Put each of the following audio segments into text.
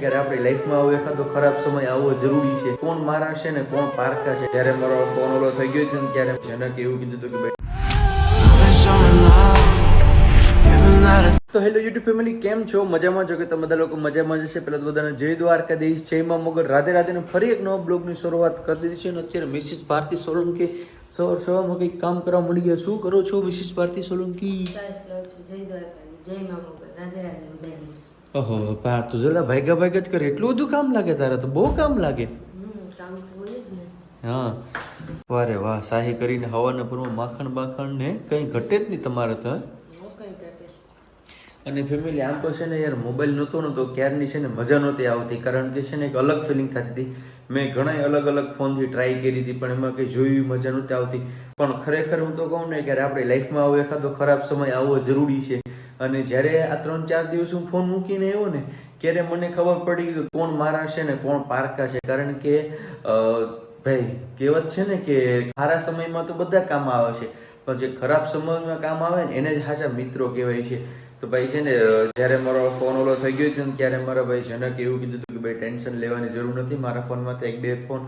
ત્યારે આપણી લાઈફમાં આવો એકાદો ખરાબ સમય આવવો જરૂરી છે, કોણ મારા છે ને કોણ પારકા છે? જ્યારે મારો ફોન ઓલો થઈ ગયો છે ને ત્યારે જનકે એવું કીધું હતું કે ભાઈ તો હેલો યુટ્યુબ ફેમિલી કેમ છો? મજામાં છો કે તમે બધા લોકો મજામાં જશે પેલા તો બધાને જય દ્વારકાધીશ, જય માં મગર. રાધે રાધે ને ફરી એક નવા બ્લોગની શરૂઆત કરી દીધી છે અને અત્યારે મિસિસ ભારતી સોલંકી સવાર સવારમાં કંઈક કામ કરવા મળી ગયા. શું કરો છો મિસિસ ભારતી સોલંકી? જય દ્વારકા જય મા મગર. રાધે રાધે ઓહો પાર તો જરા ભાગ્યા ભાગ્યા જ કરે. એટલું બધું કામ લાગે તારે તો બહુ કામ લાગે. હા વારે વાહ શાહી કરીને હવાના પૂરમાં માખણ બાખણ ને કંઈ ઘટે જ નહીં તમારે તો અને ફેમિલી આમ તો છે ને યાર મોબાઈલ નહોતો ને તો ક્યારની છે ને મજા નહોતી આવતી કારણ કે છે ને એક અલગ ફિલિંગ થતી હતી. મેં ઘણા અલગ અલગ ફોનથી ટ્રાય કરી હતી પણ એમાં કંઈ જોઈ મજા નહોતી આવતી. પણ ખરેખર હું તો કહું ને કે આપણી લાઈફમાં આવો એખાદો ખરાબ સમય આવવો જરૂરી છે. અને જ્યારે આ ત્રણ ચાર દિવસ હું ફોન મૂકીને આવ્યો ને, ત્યારે મને ખબર પડી કે કોણ મારા છે ને કોણ પારકા છે. કારણ કે ભાઈ, કહેવત છે ને કે સારા સમયમાં તો બધા કામ આવે છે, પણ જે ખરાબ સમયમાં કામ આવે ને, એને જ સાચા મિત્રો કહેવાય છે. તો ભાઈ છે ને જ્યારે મારો ફોન ઓલો થઈ ગયો છે ને, ત્યારે મારા ભાઈ જનકે એવું કીધું કે ભાઈ ટેન્શન લેવાની જરૂર નથી, મારા ફોનમાં એક બે ફોન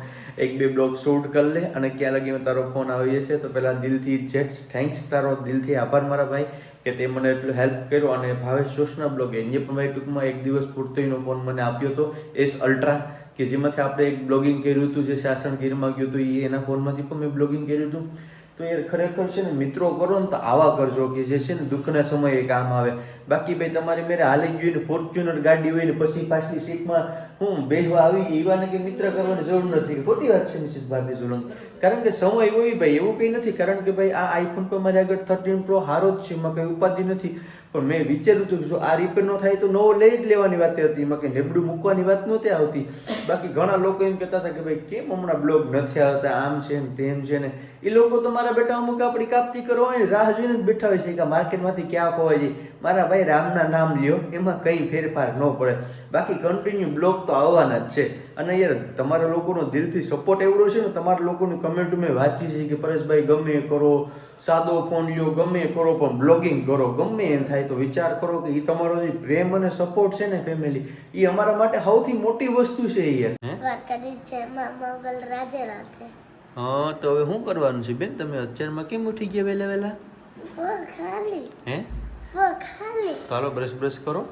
એક બે બ્લોગ શૂટ કરી લે અને ક્યાં લગી તારો ફોન આવી જશે. તો પહેલાં દિલથી જેટ્સ થેન્ક્સ તારો દિલથી આભાર મારા ભાઈ. કે તે મને એટલું હેલ્પ કર્યો અને ભાવેશ જોશના બ્લોગ એને પણ ભાઈ ટૂંકમાં એક દિવસ પૂરતોનો ફોન મને આપ્યો હતો, એસ અલ્ટ્રા, કે જેમાંથી આપણે એક બ્લોગિંગ કર્યું હતું, જે શાસનગીરમાં ગયું હતું, એ એના ફોનમાંથી પણ મેં બ્લોગિંગ કર્યું હતું. તો એ ખરેખર છે ને, મિત્રો કરો ને તો આવા કરજો કે જે છે ને દુઃખના સમયે કામ આવે. બાકી ભાઈ તમારી મેરે હાલી ગયું ને ફોર્ચ્યુનર ગાડી હોય ને પછી પાછલી સીટમાં હું બેહવા આવી એવાને કે મિત્ર કરવાની જરૂર નથી. ખોટી વાત છે, મિસિસ ભારતી સોલંકી. કારણ કે સમય હોય ભાઈ, એવું કંઈ નથી. કારણ કે ભાઈ આ આઈફોન પર મારી આગળ થર્ટીન પ્રો હારો જ છે, એમાં કંઈ ઉપાધિ નથી. પણ મેં વિચાર્યું હતું કે જો આ રિપેર ન થાય તો નવો લઈ જ લેવાની વાત હતી. એમાં કે નેબડું મૂકવાની વાત નહોતી આવતી. બાકી ઘણા લોકો એમ કહેતા હતા કે ભાઈ, કેમ હમણાં બ્લોગ નથી આવતા? આમ છે ને તેમ છે ને. એ લોકો તો મારા બેટા અમુક આપણી કાપતી કરવા હોય રાહ જોઈને જ બેઠા હોય છે. કે માર્કેટમાંથી ક્યાં ખોવાય જાય મારા ભાઈ રામના નામ લ્યો, એમાં કંઈ ફેરફાર ન પડે. બાકી કન્ટિન્યુ બ્લોગ તો આવવાના જ છે. અને યાર, તમારા લોકોનો દિલથી સપોર્ટ એવડો છે ને, તમારા લોકોની કમેન્ટ મેં વાંચી છે કે પરેશભાઈ ગમે કરો સાદો ફોન લ્યો ગમે કરો પણ બ્લોગિંગ કરો. ગમે એમ થાય તો વિચાર કરો કે એ તમારો જે પ્રેમ અને સપોર્ટ છે ને ફેમિલી એ અમારા માટે સૌથી મોટી વસ્તુ છે યાર. હે? તો હવે શું કરવાનું છે બેન? તમે અત્યારમાં કેમ ઉઠી ગયા વહેલા વહેલા? ખાલી. હે? તો હાલો બ્રશ બ્રશ કરો.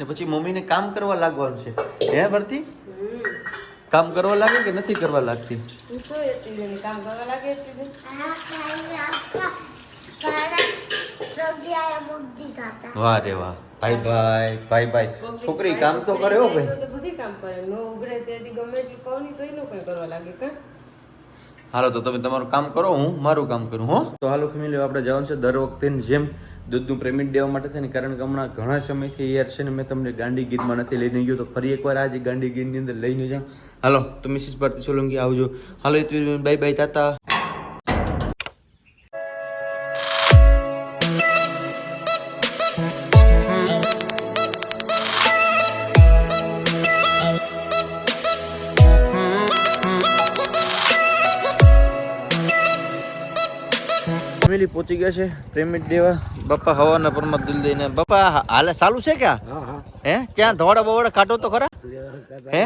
ને પછી મમ્મીને કામ કરવા લાગવાનું છે. હે ભરતી કામ કરવા લાગે કે નથી કરવા લાગતી? વાહ રે વાહ. ભાઈ ભાઈ ભાઈ ભાઈ. છોકરી કામ તો કરે હો ભાઈ. બધી કામ કરે નો ઉઘડે તેથી ગમે એટલું કહું નહીં તો નો કોઈ કરવા લાગે કે હાલો, તો તમે તમારું કામ કરો, હું મારું કામ કરું, હો. તો હાલો ફેમિલી આપણે જવાનું છે દર વખતે જેમ. દૂધનું પેમેન્ટ દેવા માટે છે ને, કારણ કે હમણાં ઘણા સમયથી યાર છે ને, મેં તમને ગાંધીગીરમાં નથી લઈને ગયો, તો ફરી એકવાર આજે ગાંધીગીરની અંદર લઈને જાઉં. હાલો, તો મિસિસ ભારતી સોલંકી આવજો. હાલો બાય બાય તાતા ફેમિલી પહોંચી ગયા છે. પેમેન્ટ દેવા. બાપા હવાના પરમાં દિલ દઈને બાપા હાલે ચાલુ છે ક્યાં? હે ક્યાં ધવાડા બવાડા કાઢો તો ખરા? હે?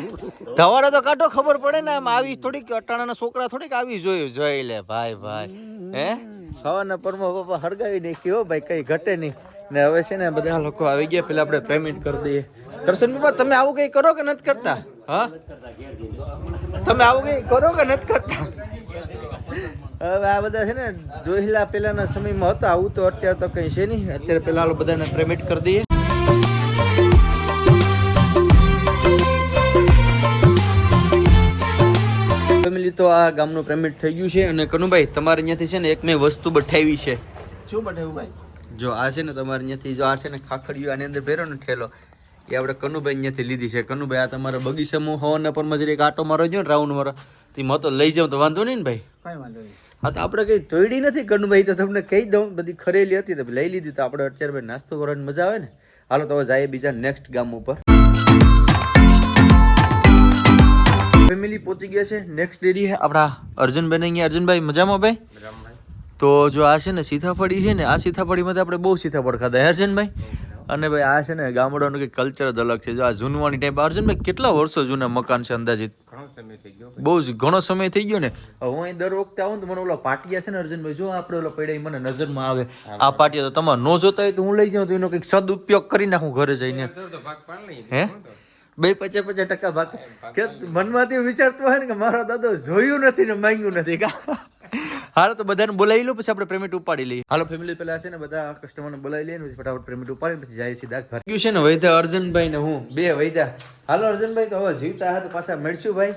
ધવાડા તો કાઢો ખબર પડે ને આમ આવી થોડીક અટાણાના છોકરા થોડીક આવી જોયું જોઈ લે ભાઈ ભાઈ. હે? હવાના પરમાં બાપા હરગાવી નાખી હો ભાઈ કઈ ઘટે નહીં. ને હવે છે ને બધા લોકો આવી ગયા પેલા આપણે પેમેન્ટ કરી દઈએ. દર્શન બાપા તમે આવું કઈ કરો કે નથી કરતા? હા? તમે આવું કઈ કરો કે નથી કરતા? હવે આ બધા છે ને જોઈલા પેલાના સમયમાં હતા આવું તો અત્યારે તો કઈ છે નહીં. અત્યારે પેલા આ બધાને પેમેન્ટ કરી દઈએ. ફેમિલી તો આ ગામનું પેમેન્ટ થઈ ગયું છે અને કનુભાઈ તમારે અહીંયાથી છે ને એક મેં વસ્તુ બઠાવી છે. શું બઠાવ્યું ભાઈ? જો આ છે ને તમારે અહીંયાથી જો આ છે ને ખાખડિયું આની અંદર ભેરો ને ઠેલો. એ આપણે કનુભાઈ અહીંયાથી લીધી છે. કનુભાઈ આ તમારા બગીચામાં હવાના પર મજરી એક આટો મારો જો ને રાઉન્ડ મારો. તે મતો તો લઈ જાઉં તો વાંધો નહીં ને ભાઈ? કઈ વાંધો નહીં. હા તો આપણે કઈ તોડી નથી કનુભાઈ તો તમને કહી દઉં બધી ખરેલી હતી તો લઈ લીધી તો આપણે અત્યારે ભાઈ નાસ્તો કરવાની મજા આવે ને. હાલો તો જાય જઈએ બીજા નેક્સ્ટ ગામ ઉપર. ફેમિલી પહોંચી ગયા છે નેક્સ્ટ ડેરી આપણા અર્જુનભાઈ અહીંયા. અર્જુનભાઈ મજામાં ભાઈ? તો જો આ છે ને સીતાફળી છે ને આ સીતાફળીમાંથી આપણે બહુ સીતાફળ ખાધા. હે અર્જુનભાઈ? અને ભાઈ આ છે ને ગામડાનું કંઈક કલ્ચર જ અલગ છે. જો આ જૂનવાણી ટાઈપ અર્જુનભાઈ કેટલા વર્ષો જૂના મકાન છે અંદાજિત? બહુ જ ઘણો સમય થઈ ગયો ને. હું અહીં દર વખતે આવું તો મને ઓલા પાટિયા છે ને અર્જુનભાઈ જો આપણે ઓલા પડ્યા મને નજરમાં આવે. આ પાટિયા તો તમારે નો જોતા હોય તો હું લઈ જાઉં તો એનો કંઈક સદુપયોગ કરી નાખું ઘરે જઈને. હે? બે પચાસ પચાસ ટકા ભાગ. કે મનમાંથી વિચારતો હોય ને કે મારો દાદો જોયું નથી ને માંગ્યું નથી. કા હાલો તો બધાને બોલાવી લો પછી આપણે પેમેન્ટ ઉપાડી લઈએ. હાલો ફેમિલી પેલા છે ને બધા કસ્ટમરને બોલાવી લઈએ પછી ફટાફટ પેમેન્ટ ઉપાડી પછી જાય સીધા ઘર. ગયું છે ને વૈધા અર્જુનભાઈ ને હું બે વૈધા હાલો અર્જુનભાઈ તો હવે જીવતા હતા પાછા મળશું ભાઈ.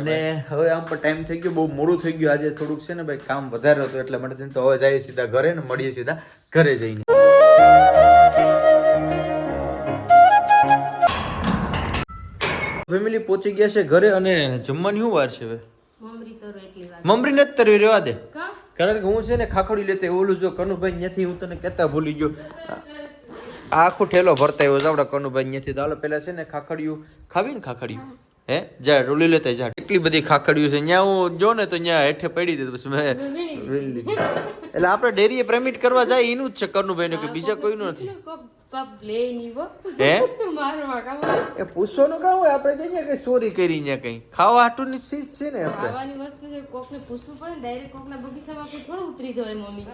અને હવે આમ પણ ટાઈમ થઈ ગયો બહુ મોડું થઈ ગયું આજે થોડુંક છે ને ભાઈ કામ વધારે હતું એટલે માટે તો હવે જઈએ સીધા ઘરે ને મળીએ સીધા ઘરે જઈને. ફેમિલી પહોંચી ગયા છે ઘરે અને જમવાની શું વાર છે હવે? મમરી તરો એટલી વાર. મમરી નથી તરવી રેવા દે. કારણ કે હું છે ને ખાખડી લેતે ઓલું જો કનુભાઈ નથી હું તને કહેતા ભૂલી ગયો. આખો ઠેલો ભરતા એવો આપણા કનુભાઈ તો હાલો પેલા છે ને ખાખડિયું ખાવી ને ખાખડિયું હે? જા રોલી લેતા જા. એટલી બધી ખાખડિયું છે. ત્યાં હું જો ને તો ત્યાં હેઠે પડી દે પછી મેં એટલે આપણે ડેરીએ પેમેન્ટ કરવા જાય એનું જ છે કનુભાઈ કે બીજા કોઈનું નથી. એ પૂછવાનું કામ હોય? આપણે કે ચોરી કરી કઈ? ખાવા ચીજ છે ને આપણે? ખાવાની વસ્તુ છે કોકને પૂછવું પડે ને ડાયરેક્ટ કોકના બગીચામાં કોઈ થોડું ઉતરી જવાય મમ્મી.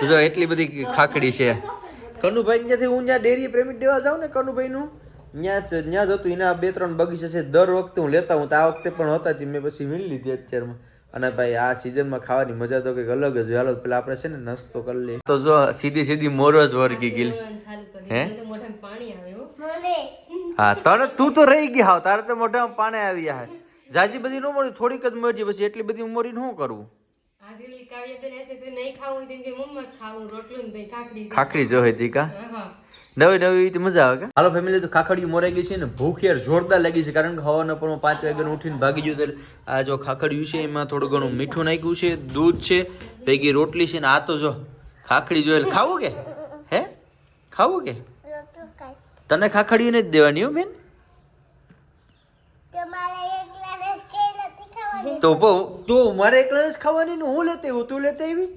તો જો એટલી બધી ખાખડી છે. કનુભાઈ ત્યાંથી હું ત્યાં ડેરી પ્રેમિક દેવા જાઉં ને કનુભાઈ નું ત્યાં જ ત્યાં જતું એના બે ત્રણ બગીચા છે. દર વખતે હું લેતા હું તો આ વખતે પણ હતા મેં પછી વીણી લીધી અત્યારમાં. અને ભાઈ આ સિઝનમાં ખાવાની મજા તો કંઈક અલગ જ હાલો પેલા આપણે છે ને નાસ્તો કરી લઈએ. તો જો સીધી સીધી મોરો જ વર્ગી ગઈ. હે? દીધું. તો મોઢામાં પાણી આવે હો. મને હા તને તું તો રહી ગઈ હાવ. તારે તો મોઢામાં પાણે આવી જાય જાજી બધી ન મળી થોડીક જ મળી પછી એટલી બધી મરી શું કરવું? આગળ ઓલી કાવ્યાબેન હશે તો નહીં ખાવું તેમ કે મમ્મા ખાવું રોટલો ને ભાઈ કાકડી છે. ખાખડી જો હતી કા? નવી નવી રીતે મજા આવે કે? હાલો ફેમિલી તો ખાખડીયું મોરાઈ ગઈ છે ને ભૂખ યાર જોરદાર લાગી છે કારણ કે હવાના પણ પાંચ વાગ્યાનું ઉઠીને ભાગી ગયું ત્યારે આ જો ખાખડિયું છે એમાં થોડું ઘણું મીઠું નાખ્યું છે દૂધ છે ભેગી રોટલી છે ને આ તો જો ખાખડી જોયેલ. ખાવું કે? હે? ખાવું કે? તને ખાખડીયું નથી દેવાની હો બેન? તમારે તો બહુ- તો મારે એકલા જ ખાવાની ને હું લેતી હું તું લેતી આવી?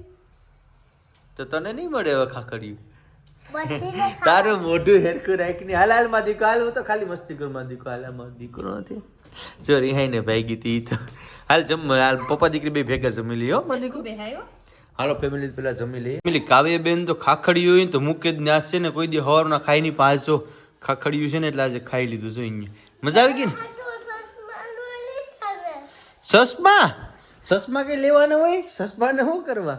તો તને નહીં મળે હવે ખાખડ્યું? તારું મોઢું હેરકું રાખીને હાલ હાલમાં દીકરો હાલ હું તો ખાલી મસ્તી કરું માં દીકરો હાલમાં દીકરો નથી. જો રિહાઈ ને ભાઈ ગઈ તી તો. હાલ જમ હાલ પપ્પા દીકરી બે ભેગા જમી લઈએ હો માં દીકરો. હાલો. ફેમિલી પેલા જમી લઈએ ફેમિલી કાવ્ય બેન તો ખાખડ્યું હોય ને તો મૂકે જ નાશ છે ને કોઈ દી હવારના ખાઈ ની પાછો ખાખડિયું છે ને એટલે આજે ખાઈ લીધું જો અહીંયા. મજા આવી ગઈ ને? સસમા? સસમા કઈ લેવાના હોય? સસમાને શું કરવા?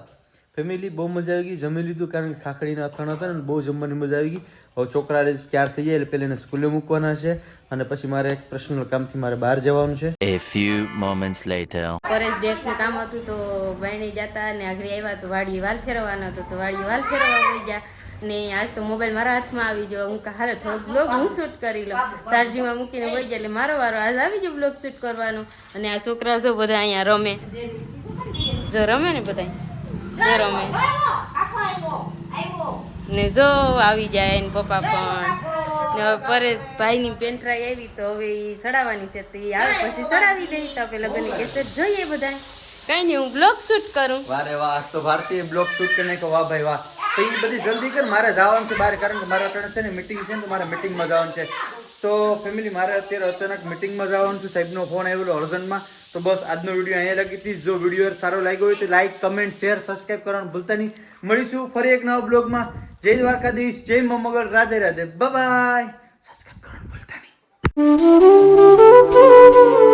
ફેમિલી બહુ મજા આવી ગઈ જમી લીધું કારણ કે ખાખડીના અથાણા હતા ને બહુ જમવાની મજા આવી ગઈ. હવે છોકરા ચાર થઈ જાય એટલે પેલા એને સ્કૂલે મૂકવાના છે અને પછી મારે એક પર્સનલ કામથી મારે બહાર જવાનું છે. A few moments later. Forest ડેટનું કામ હતું તો બાયણે જતા ને આગળ આવ્યા તો વાડી વાલ ફેરવવાનો હતો તો વાડી વાલ ફેરવવા ગયા. ને આજ તો મોબાઈલ મારા હાથમાં આવી ગયો. હું હાલ થોડોક બ્લોગ હું શૂટ કરી લઉં. ચાર્જિંગમાં મૂકીને વહી ગયા એટલે મારો વારો આજ આવી ગયો બ્લોગ શૂટ કરવાનો. અને આ છોકરા જો બધા અહીંયા રમે. જો રમે ને બધા જો રમે. ને જો આવી જાય એને પપ્પા પણ. ને હવે પરેશ ભાઈની પેન્ટ્રાઈ આવી તો હવે એ સડાવવાની છે તો એ આવે પછી સડાવી લઈ તો આપણે લગ્નની કેસેટ જોઈએ બધા કઈ નહીં હું બ્લોગ શૂટ કરું. વારે વાહ તો ભારતીય બ્લોગ શૂટ કરીને કે વાહ ભાઈ વાહ. તો એ બધી જલ્દી કર, મારે જવાનું છે બહાર, કારણ કે મારે અત્યારે છે ને મિટિંગ છે ને, તો મારે મીટિંગમાં જવાનું છે. તો ફેમિલી મારે અત્યારે અચાનક મીટિંગમાં જવાનું છે, સાહેબનો ફોન આવેલો અર્જન્ટમાં તો બસ આજનો વીડિયો અહીંયા લગી હતી જો વીડિયો સારો લાગ્યો હોય તો લાઈક કમેન્ટ શેર સબસ્ક્રાઈબ કરવાનું ભૂલતા નહીં. મળીશું ફરી એક નવા બ્લોગમાં. જય દ્વારકાધીશ, જય મમગળ રાધે રાધે. બાય સબસ્ક્રાઈબ કરવાનું ભૂલતા નહીં.